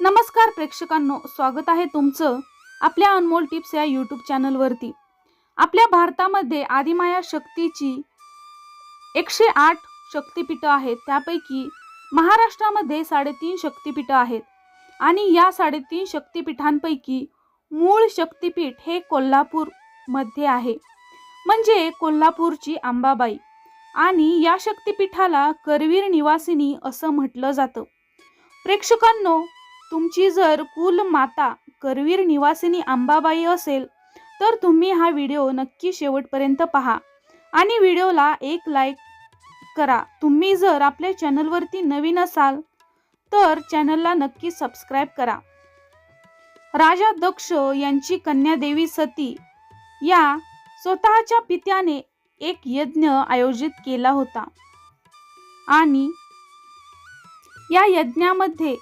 नमस्कार प्रेक्षकांनो स्वागत आहे तुमचं आपल्या अनमोल टिप्स या यूट्यूब चॅनलवरती आपल्या भारतामध्ये आदिमाया शक्तीची एकशे आठ शक्तिपीठं आहेत. त्यापैकी महाराष्ट्रामध्ये साडेतीन शक्तिपीठं आहेत. आणि या साडेतीन शक्तिपीठांपैकी मूळ शक्तिपीठ हे कोल्हापूरमध्ये आहे. म्हणजे कोल्हापूरची अंबाबाई आणि या शक्तिपीठाला करवीर निवासिनी असं म्हटलं जातं. प्रेक्षकांनो तुमची जर कुल माता करवीर निवासिनी अंबाबाई असेल तर तुम्ही हा व्हिडिओ नक्की शेवटपर्यंत पहा. आणि व्हिडिओला एक लाईक करा. तुम्ही जर आपल्या चॅनलवरती नवीन असाल तर चॅनलला नक्की सबस्क्राईब करा. राजा दक्ष यांची कन्या देवी सती या स्वतःच्या पित्याने एक यज्ञ आयोजित केला होता. आणि या यज्ञामध्ये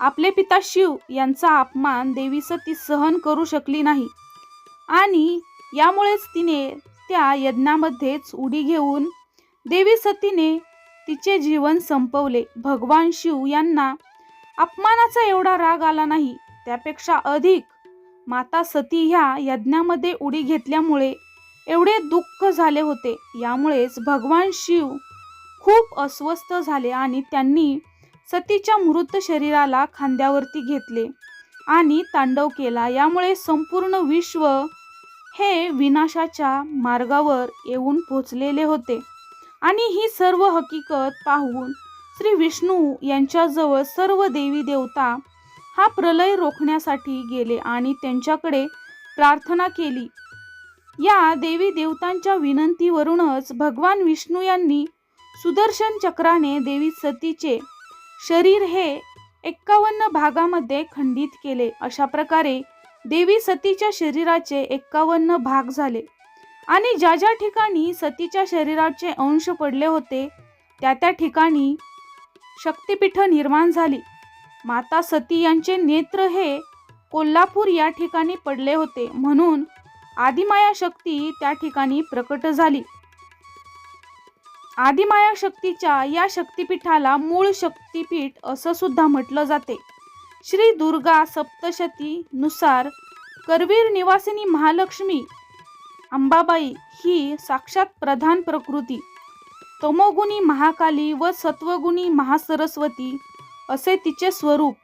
आपले पिता शिव यांचा अपमान देवी सती सहन करू शकली नाही. आणि यामुळेच तिने त्या यज्ञामध्येच उडी घेऊन देवी सतीने तिचे जीवन संपवले. भगवान शिव यांना अपमानाचा एवढा राग आला नाही. त्यापेक्षा अधिक माता सती ह्या यज्ञामध्ये उडी घेतल्यामुळे एवढे दुःख झाले होते. यामुळेच भगवान शिव खूप अस्वस्थ झाले आणि त्यांनी सतीच्या मृत शरीराला खांद्यावरती घेतले आणि तांडव केला. यामुळे संपूर्ण विश्व हे विनाशाच्या मार्गावर येऊन पोचलेले होते. आणि ही सर्व हकीकत पाहून श्री विष्णू यांच्याजवळ सर्व देवी देवता हा प्रलय रोखण्यासाठी गेले आणि त्यांच्याकडे प्रार्थना केली. या देवी देवतांच्या विनंतीवरूनच भगवान विष्णू यांनी सुदर्शन चक्राने देवी सतीचे शरीर हे एक्कावन्न भागामध्ये खंडित केले. अशा प्रकारे देवी सतीच्या शरीराचे एक्कावन्न भाग झाले. आणि ज्या ज्या ठिकाणी सतीच्या शरीराचे अंश पडले होते त्या त्या ठिकाणी शक्तिपीठ निर्माण झाली. माता सती यांचे नेत्र हे कोल्हापूर या ठिकाणी पडले होते. म्हणून आदिमाया शक्ती त्या ठिकाणी प्रकट झाली. आदिमाया शक्तीच्या या शक्तिपीठाला मूळ शक्तिपीठ असं सुद्धा म्हटलं जाते. श्री दुर्गा सप्तशती नुसार करवीर निवासिनी महालक्ष्मी अंबाबाई ही साक्षात प्रधान प्रकृती. तमोगुणी महाकाली व सत्वगुणी महासरस्वती असे तिचे स्वरूप.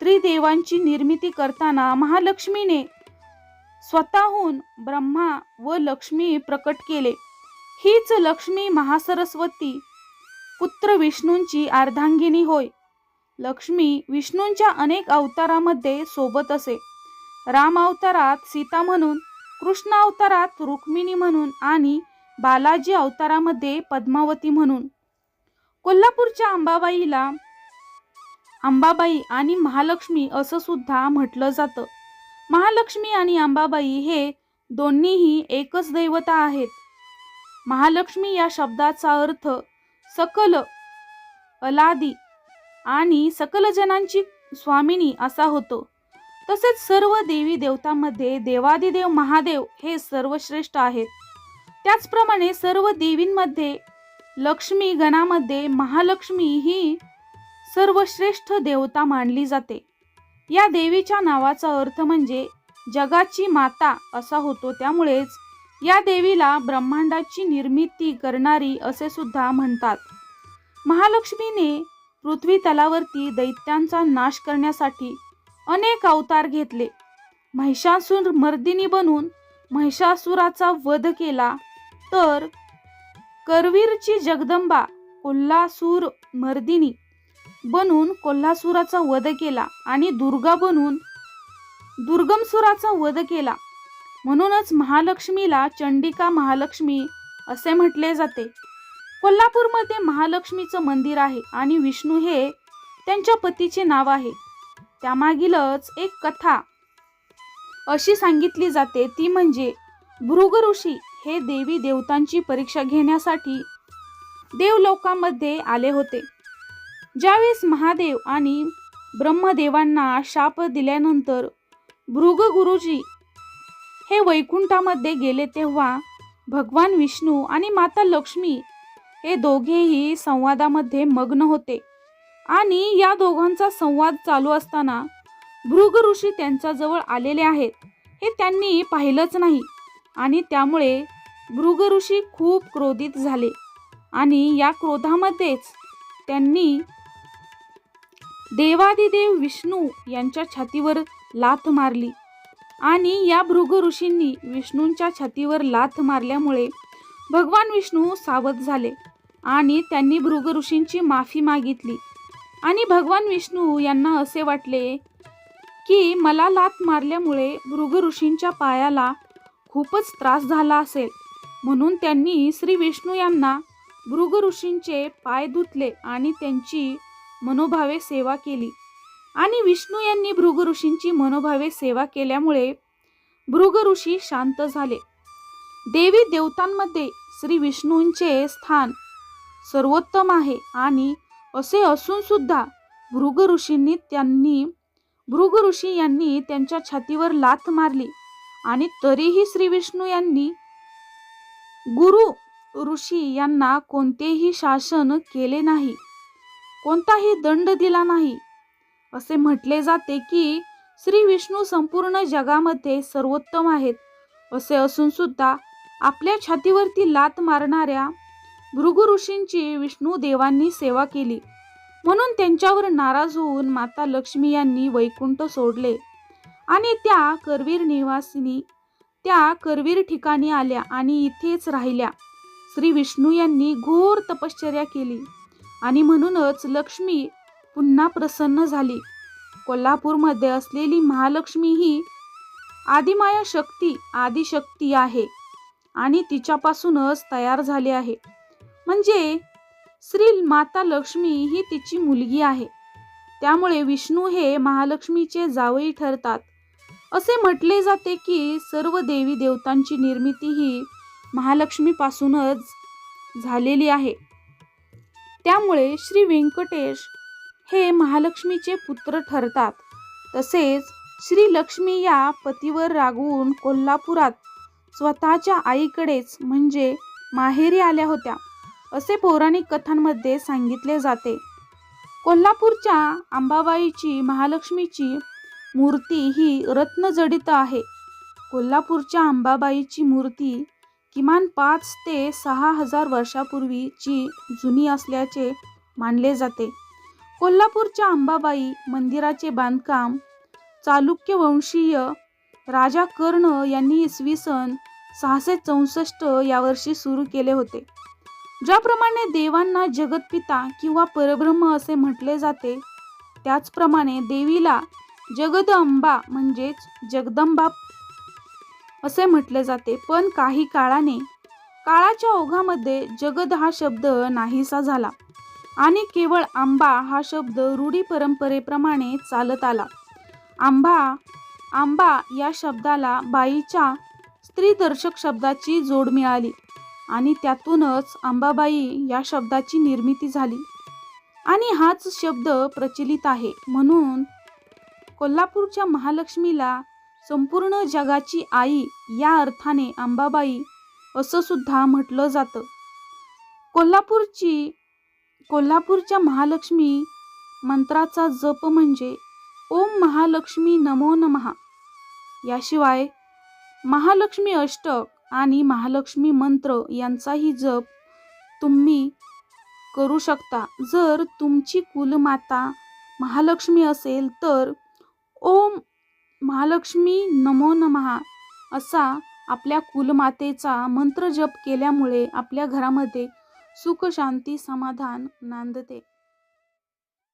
त्रिदेवांची निर्मिती करताना महालक्ष्मीने स्वतःहून ब्रह्मा व लक्ष्मी प्रकट केले. हीच लक्ष्मी महासरस्वती. पुत्र विष्णूंची अर्धांगिनी होय. लक्ष्मी विष्णूंच्या अनेक अवतारामध्ये सोबत असे. राम अवतारात सीता म्हणून कृष्ण अवतारात रुक्मिणी म्हणून आणि बालाजी अवतारामध्ये पद्मावती म्हणून. कोल्हापूरच्या अंबाबाईला अंबाबाई आणि महालक्ष्मी असं सुद्धा म्हटलं जातं. महालक्ष्मी आणि अंबाबाई हे दोन्हीही एकच दैवता आहेत. महालक्ष्मी या शब्दाचा अर्थ सकल अलादी आणि सकल जनांची स्वामिनी असा होतो. तसेच सर्व देवी देवतांमध्ये देवादिदेव महादेव हे सर्वश्रेष्ठ आहेत. त्याचप्रमाणे सर्व देवींमध्ये लक्ष्मी गणामध्ये महालक्ष्मी ही सर्वश्रेष्ठ देवता मानली जाते. या देवीच्या नावाचा अर्थ म्हणजे जगाची माता असा होतो. त्यामुळेच या देवीला ब्रह्मांडाची निर्मिती करणारी असे सुद्धा म्हणतात. महालक्ष्मीने पृथ्वी तलावरती दैत्यांचा नाश करण्यासाठी अनेक अवतार घेतले. महिषासूर मर्दिनी बनून महिषासुराचा वध केला तर करवीरची जगदंबा कोल्हासूर मर्दिनी बनून कोल्हासुराचा वध केला आणि दुर्गा बनून दुर्गमसुराचा वध केला. म्हणूनच महालक्ष्मीला चंडिका महालक्ष्मी असे म्हटले जाते. कोल्हापूरमध्ये महालक्ष्मीचं मंदिर आहे आणि विष्णू हे त्यांच्या पतीचे नाव आहे. त्यामागीलच एक कथा अशी सांगितली जाते. ती म्हणजे भृग ऋषी हे देवी देवतांची परीक्षा घेण्यासाठी देवलोकामध्ये आले होते. ज्यावेळेस महादेव आणि ब्रह्मदेवांना शाप दिल्यानंतर भृग गुरुजी हे वैकुंठामध्ये गेले तेव्हा भगवान विष्णू आणि माता लक्ष्मी हे दोघेही संवादामध्ये मग्न होते. आणि या दोघांचा संवाद चालू असताना भृग ऋषी त्यांच्याजवळ आलेले आहेत. हे त्यांनी पाहिलंच नाही. आणि त्यामुळे भृग ऋषी खूप क्रोधित झाले. आणि या क्रोधामध्येच त्यांनी देवादिदेव विष्णू यांच्या छातीवर लाथ मारली. आणि या भृग ऋषींनी विष्णूंच्या छातीवर लाथ मारल्यामुळे भगवान विष्णू सावध झाले आणि त्यांनी भृग ऋषींची माफी मागितली. आणि भगवान विष्णू यांना असे वाटले की मला लाथ मारल्यामुळे भृग ऋषींच्या पायाला खूपच त्रास झाला असेल. म्हणून त्यांनी श्री विष्णू यांना भृग ऋषींचे पाय धुतले आणि त्यांची मनोभावे सेवा केली. आणि विष्णू यांनी भृग ऋषींची मनोभावे सेवा केल्यामुळे भृग ऋषी शांत झाले. देवी देवतांमध्ये श्री विष्णूंचे स्थान सर्वोत्तम आहे आणि असे असून सुद्धा भृग ऋषींनी त्यांनी भृग ऋषी यांनी त्यांच्या छातीवर लाथ मारली आणि तरीही श्री विष्णू यांनी गुरु ऋषी यांना कोणतेही शासन केले नाही. कोणताही दंड दिला नाही. असे म्हटले जाते की श्री विष्णू संपूर्ण जगामध्ये सर्वोत्तम आहेत. असे असून सुद्धा आपल्या छातीवरती लात मारणाऱ्या भृगु ऋषींची विष्णू देवांनी सेवा केली. म्हणून त्यांच्यावर नाराज होऊन माता लक्ष्मी यांनी वैकुंठ सोडले. आणि त्या करवीर निवासिनी त्या करवीर ठिकाणी आल्या आणि इथेच राहिल्या. श्री विष्णू यांनी घोर तपश्चर्या केली. आणि म्हणूनच लक्ष्मी पुन्हा प्रसन्न झाली. कोल्हापूरमध्ये असलेली महालक्ष्मी ही आदिमाया शक्ती आदिशक्ती आहे आणि तिच्यापासूनच तयार झाली आहे. म्हणजे श्री माता लक्ष्मी ही तिची मुलगी आहे. त्यामुळे विष्णू हे महालक्ष्मीचे जावई ठरतात. असे म्हटले जाते की सर्व देवी देवतांची निर्मिती ही महालक्ष्मीपासूनच झालेली आहे. त्यामुळे श्री व्यंकटेश हे महालक्ष्मीचे पुत्र ठरतात. तसेच श्री लक्ष्मी या पतीवर रागवून कोल्हापुरात स्वतःच्या आईकडेच म्हणजे माहेरी आल्या होत्या असे पौराणिक कथांमध्ये सांगितले जाते. कोल्हापूरच्या अंबाबाईची महालक्ष्मीची मूर्ती ही रत्नजडित आहे. कोल्हापूरच्या अंबाबाईची मूर्ती किमान पाच ते सहा हजार वर्षापूर्वीची जुनी असल्याचे मानले जाते. कोल्हापूरच्या अंबाबाई मंदिराचे बांधकाम चालुक्य वंशीय राजा कर्ण यांनी इसवी सन सहाशे चौसष्ट यावर्षी सुरू केले होते. ज्याप्रमाणे देवांना जगतपिता किंवा परब्रह्म असे म्हटले जाते त्याचप्रमाणे देवीला जगदंबा म्हणजेच जगदंबा असे म्हटले जाते. पण काही काळाने काळाच्या ओघामध्ये जगद हा शब्द नाहीसा झाला. आणि केवळ आंबा हा शब्द रूढी परंपरेप्रमाणे चालत आला. आंबा आंबा या शब्दाला बाईच्या स्त्रीदर्शक शब्दाची जोड मिळाली आणि त्यातूनच अंबाबाई या शब्दाची निर्मिती झाली. आणि हाच शब्द प्रचलित आहे. म्हणून कोल्हापूरच्या महालक्ष्मीला संपूर्ण जगाची आई या अर्थाने अंबाबाई असं सुद्धा म्हटलं जातं. कोल्हापूरची कोल्हापूरच्या महालक्ष्मी मंत्राचा जप म्हणजे ओम महालक्ष्मी नमो नमहा याशिवाय महालक्ष्मी अष्टक आणि महालक्ष्मी मंत्र यांचाही जप तुम्ही करू शकता. जर तुमची कुलमाता महालक्ष्मी असेल तर ओम महालक्ष्मी नमो नमहा असा आपल्या कुलमातेचा मंत्र जप केल्यामुळे आपल्या घरामध्ये सुख शांती समाधान नांदते.